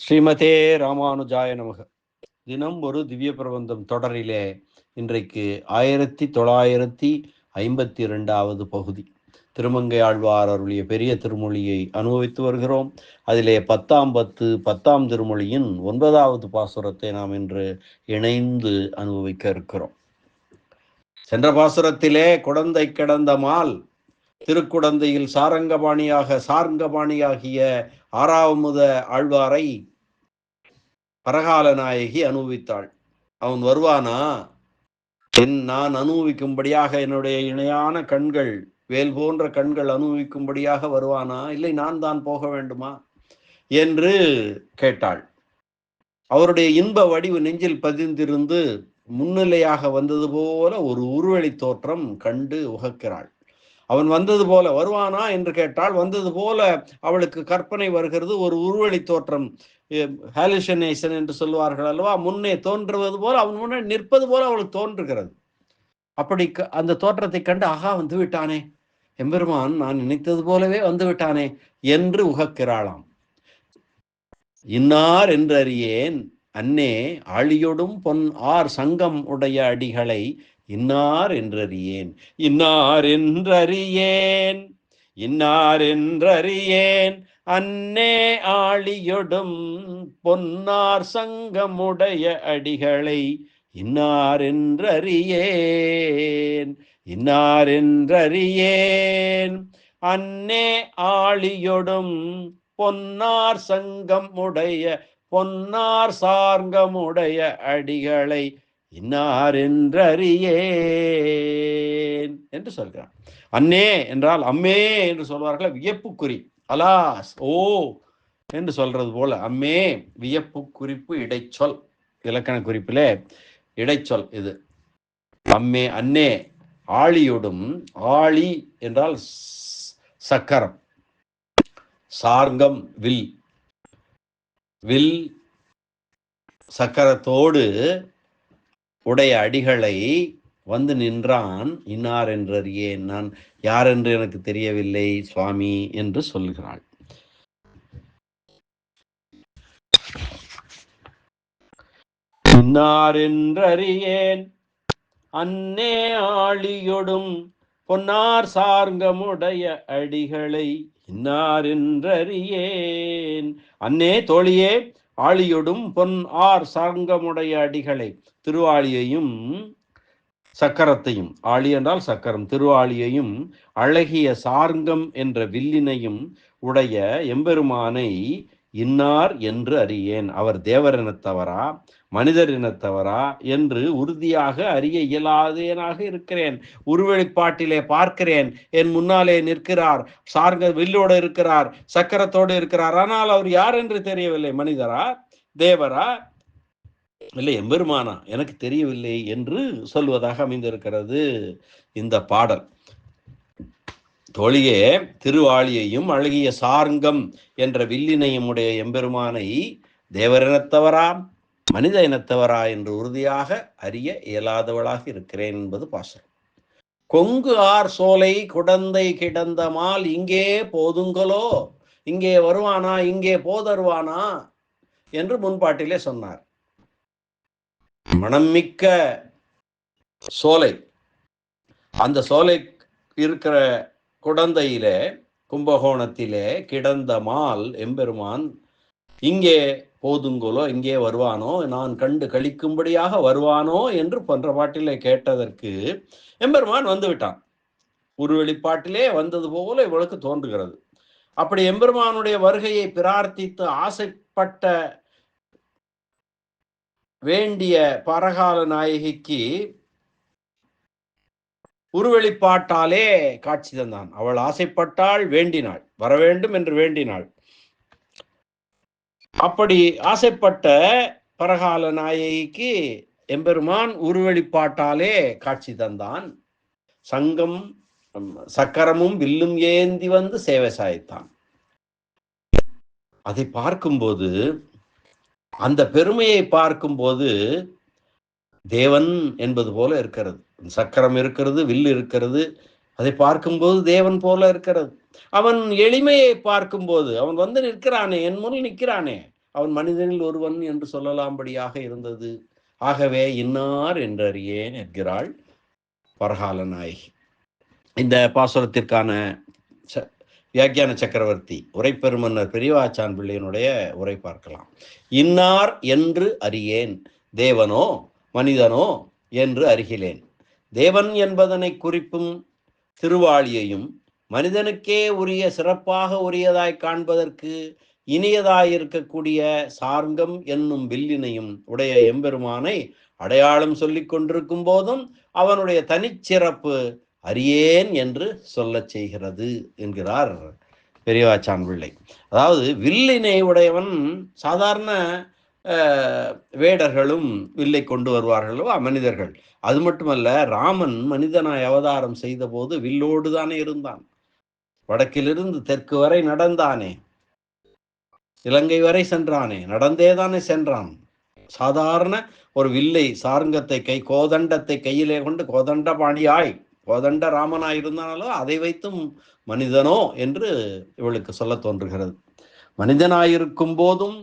ஸ்ரீமதே ராமானுஜாய நமக. தினம் ஒரு திவ்ய பிரபந்தம் தொடரிலே இன்றைக்கு ஆயிரத்தி தொள்ளாயிரத்தி ஐம்பத்தி ரெண்டாவது பகுதி. திருமங்கை ஆழ்வார் அருளிய பெரிய திருமொழியை அனுபவித்து வருகிறோம். அதிலே பத்தாம் பத்து பத்தாம் திருமொழியின் ஒன்பதாவது பாசுரத்தை நாம் இன்று இணைந்து அனுபவிக்க இருக்கிறோம். சென்ற பாசுரத்திலே குழந்தை கிடந்த மால் திருக்குடந்தையில் சாரங்கபாணியாக சார்ங்கபாணியாகிய ஆறாவமுத ஆழ்வாரை பரகால நாயகி அனுபவித்தாள். அவன் வருவானா? என் நான் அனுபவிக்கும்படியாக என்னுடைய இணையான கண்கள் வேல் போன்ற கண்கள் அனுபவிக்கும்படியாக வருவானா? இல்லை நான் தான் போக வேண்டுமா? என்று கேட்டாள். அவருடைய இன்ப வடிவு நெஞ்சில் பதிந்திருந்து முன்னிலையாக வந்தது போல ஒரு உருவெளி தோற்றம் கண்டு உகக்கிறாள். அவன் வந்தது போல வருவானா என்று கேட்டால் வந்தது போல அவளுக்கு கற்பனை வருகிறது ஒரு உருவழி தோற்றம் ஹாலுஷனேஷன் என்று சொல்லுவார்கள் அல்லவா? முன்னே தோன்றுவது போல அவன் முன்னே நிற்பது போல அவளுக்கு தோன்றுகிறது. அப்படி அந்த தோற்றத்தை கண்டு ஆகா வந்து விட்டானே. எம்பெருமான் நான் நினைத்தது போலவே வந்து விட்டானே என்று உகக்கிறாளாம். இன்னார் என்று அறியேன் அன்னே ஆழியொடும் பொன் ஆர் சங்கம் உடைய அடிகளை இன்னார் என்றறியேன் இன்னார் என்றறியேன் இன்னார் என்றறியேன். அன்னே ஆளியொடும் பொன்னார் சங்கமுடைய அடிகளை இன்னார் என்றறியேன் இன்னார் என்றறியேன். அன்னே ஆளியொடும் பொன்னார் சங்கம் உடைய பொன்னார் சார்ங்கமுடைய அடிகளை இன்னார் என்றறியேன் என்று சொல்கிறான். அன்னே என்றால் அம்மே என்று சொல்வார்கள் வியப்புக்குறி அலாஸ் ஓ என்று சொல்றது போல அம்மே வியப்பு குறிப்பு இடைச்சொல் இலக்கண குறிப்பிலே இடைச்சொல் இது. அம்மே அன்னே ஆழியோடும் ஆழி என்றால் சக்கரம் சார்கம் வில். வில் சக்கரத்தோடு உடைய அடிகளை வந்து நின்றான் இன்னார் என்றறியேன் நான். யார் என்று எனக்கு தெரியவில்லை சுவாமி என்று சொல்கிறாள். இன்னார் என்றறியேன் அன்னே ஆழியொடும் பொன்னார் சார்ங்கமுடைய அடிகளை. இன்னார் என்றறியேன் அன்னே தோழியே ஆழியொடும் பொன் ஆர் சார்ங்கமுடைய அடிகளை திருவாளியையும் சக்கரத்தையும் ஆழி என்றால் சக்கரம் திருவாளியையும் அழகிய சார்ங்கம் என்ற வில்லினையும் உடைய எம்பெருமானை இன்னார் என்று அறியேன். அவர் தேவர் இனத்தவரா மனிதர் இனத்தவரா என்று உறுதியாக அறிய இயலாதேனாக இருக்கிறேன். உருவெளிப்பாட்டிலே பார்க்கிறேன். என் முன்னாலே நிற்கிறார். சார்ங்க வில்லோடு இருக்கிறார். சக்கரத்தோடு இருக்கிறார். ஆனால் அவர் யார் என்று தெரியவில்லை. மனிதரா? தேவரா? இல்லை எம்பெருமானா? எனக்கு தெரியவில்லை என்று சொல்வதாக அமைந்திருக்கிறது இந்த பாடல். தோழியே திருவாளியையும் அழகிய சார்ங்கம் என்ற வில்லினையும் உடைய எம்பெருமானை தேவரினத்தவரா மனித இனத்தவரா என்று உறுதியாக அறிய இயலாதவளாக இருக்கிறேன் என்பது பாசனம் கொங்கு ஆர் சோலை குடந்தை கிடந்தமால் இங்கே போதுங்களோ? இங்கே வருவானா? இங்கே போதருவானா? என்று முன்பாட்டிலே சொன்னார். மனமிக்க சோலை. அந்த சோலை இருக்கிற குடந்தையிலே கும்பகோணத்திலே கிடந்த மால் எம்பெருமான் இங்கே போதுங்கோலோ இங்கே வருவானோ நான் கண்டு கழிக்கும்படியாக வருவானோ என்று போன்ற பாட்டிலே கேட்டதற்கு எம்பெருமான் வந்து விட்டான். ஒரு வெளிப்பாட்டிலே வந்தது போல இவளுக்கு தோன்றுகிறது. அப்படி எம்பெருமானுடைய வருகையை பிரார்த்தித்து ஆசைப்பட்ட வேண்டிய பரகால நாயகிக்கு உருவெளிப்பாட்டாலே காட்சி தந்தான். அவள் ஆசைப்பட்டாள் வேண்டினாள். வர வேண்டும் என்று வேண்டினாள். அப்படி ஆசைப்பட்ட பரகால நாயகிக்கு எம்பெருமான் உருவெளிப்பாட்டாலே காட்சி தந்தான். சங்கம் சக்கரமும் வில்லும் ஏந்தி வந்து சேவை சாய்த்தான். அதை பார்க்கும்போது அந்த பெருமையை பார்க்கும்போது தேவன் என்பது போல இருக்கிறது. சக்கரம் இருக்கிறது வில் இருக்கிறது. அதை பார்க்கும்போது தேவன் போல இருக்கிறது. அவன் எளிமையை பார்க்கும்போது அவன் வந்து நிற்கிறானே என் முன் நிற்கிறானே அவன் மனிதனில் ஒருவன் என்று சொல்லலாம்படியாக இருந்தது. ஆகவே இன்னார் என்றறியேன் என்கிறாள் பரகால நாயகி. இந்த பாசுரத்திற்கான வியாக்கியான சக்கரவர்த்தி உரைப்பெருமன்னர் பெரியவாச்சான் பிள்ளையனுடைய உரை பார்க்கலாம். இன்னார் என்று அறியேன். தேவனோ மனிதனோ என்று அறிகிறேன். தேவன் என்பதனை குறிப்பும் திருவாளியையும் மனிதனுக்கே உரிய சிறப்பாக உரியதாய் காண்பதற்கு இனியதாயிருக்கக்கூடிய சார்கம் என்னும் வில்லினையும் உடைய எம்பெருமானை அடையாளம் சொல்லிக் கொண்டிருக்கும் போதும் அவனுடைய தனிச்சிறப்பு அறியேன் என்று சொல்லச் செய்கிறது என்கிறார் பெரியவாச்சான் பிள்ளை அதாவது வில்லினை உடையவன் சாதாரண வேடர்களும் வில்லை கொண்டு வருவார்களோ மனிதர்கள் அது மட்டுமல்ல ராமன் மனிதனாய் அவதாரம் செய்த போது வில்லோடு தானே இருந்தான். வடக்கிலிருந்து தெற்கு வரை நடந்தானே. இலங்கை வரை சென்றானே. நடந்தே தானே சென்றான். சாதாரண ஒரு வில்லை சாருங்கத்தை கை கோதண்டத்தை கையிலே கொண்டு கோதண்ட பாணியாய் கோதண்ட ராமனாய் இருந்தானாலோ அதை வைத்தும் மனிதனோ என்று இவளுக்கு சொல்ல தோன்றுகிறது. மனிதனாயிருக்கும் போதும்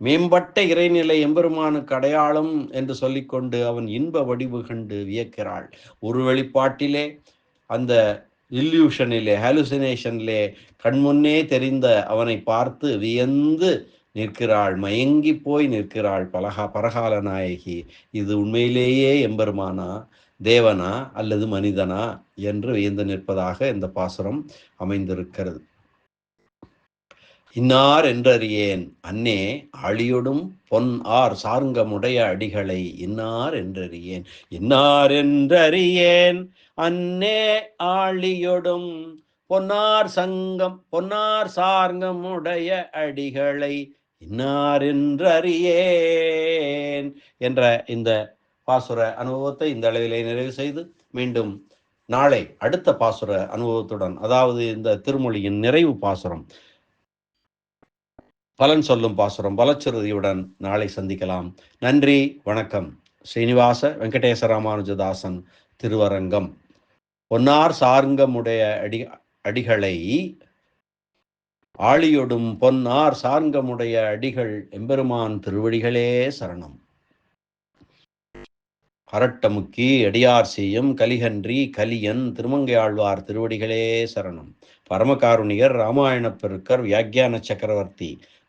மேம்பட்ட இறைநிலை எம்பெருமானுக்கு அடையாளம் என்று சொல்லிக்கொண்டு அவன் இன்ப வடிவு கண்டு வியக்கிறாள். ஒரு வெளிப்பாட்டிலே அந்த இல்யூஷனிலே ஹாலுசினேஷனிலே கண்முன்னே தெரிந்த அவனை பார்த்து வியந்து நிற்கிறாள் மயங்கி போய் நிற்கிறாள் பலகா பரகால நாயகி. இது உண்மையிலேயே எம்பெருமானா தேவனா அல்லது மனிதனா என்று வியந்து நிற்பதாக இந்த பாசுரம் அமைந்திருக்கிறது. இன்னார் என்றறியேன். அன்னே அழியொடும் பொன் ஆர் சார்ங்கமுடைய அடிகளை இன்னார் என்றறியேன். இன்னார் என்றறியேன். அன்னே ஆழியொடும் பொன்னார் சங்கம் பொன்னார் சார்ங்கமுடைய அடிகளை இன்னார் என்றறியேன் என்ற இந்த பாசுர அனுபவத்தை இந்த அளவிலே நிறைவு செய்து மீண்டும் நாளை அடுத்த பாசுர அனுபவத்துடன் அதாவது இந்த திருமொழியின் நிறைவு பாசுரம் பலன் சொல்லும் பாசுரம் பலச்சுருதியுடன் நாளை சந்திக்கலாம். நன்றி வணக்கம். ஸ்ரீனிவாச வெங்கடேச ராமானுஜதாசன் திருவரங்கம். பொன்னார் சார்ங்கமுடைய அடி அடிகளை ஆழியொடும் பொன்னார் சார்ங்கமுடைய அடிகள் எம்பெருமான் திருவடிகளே சரணம். அரட்டமுக்கி அடியார் செய்யும் கலிகன்றி கலியன் திருமங்கையாழ்வார் திருவடிகளே சரணம். பரமகாருணிகர் ராமாயணப் பெருக்கர் வியாக்கியான சக்கரவர்த்தி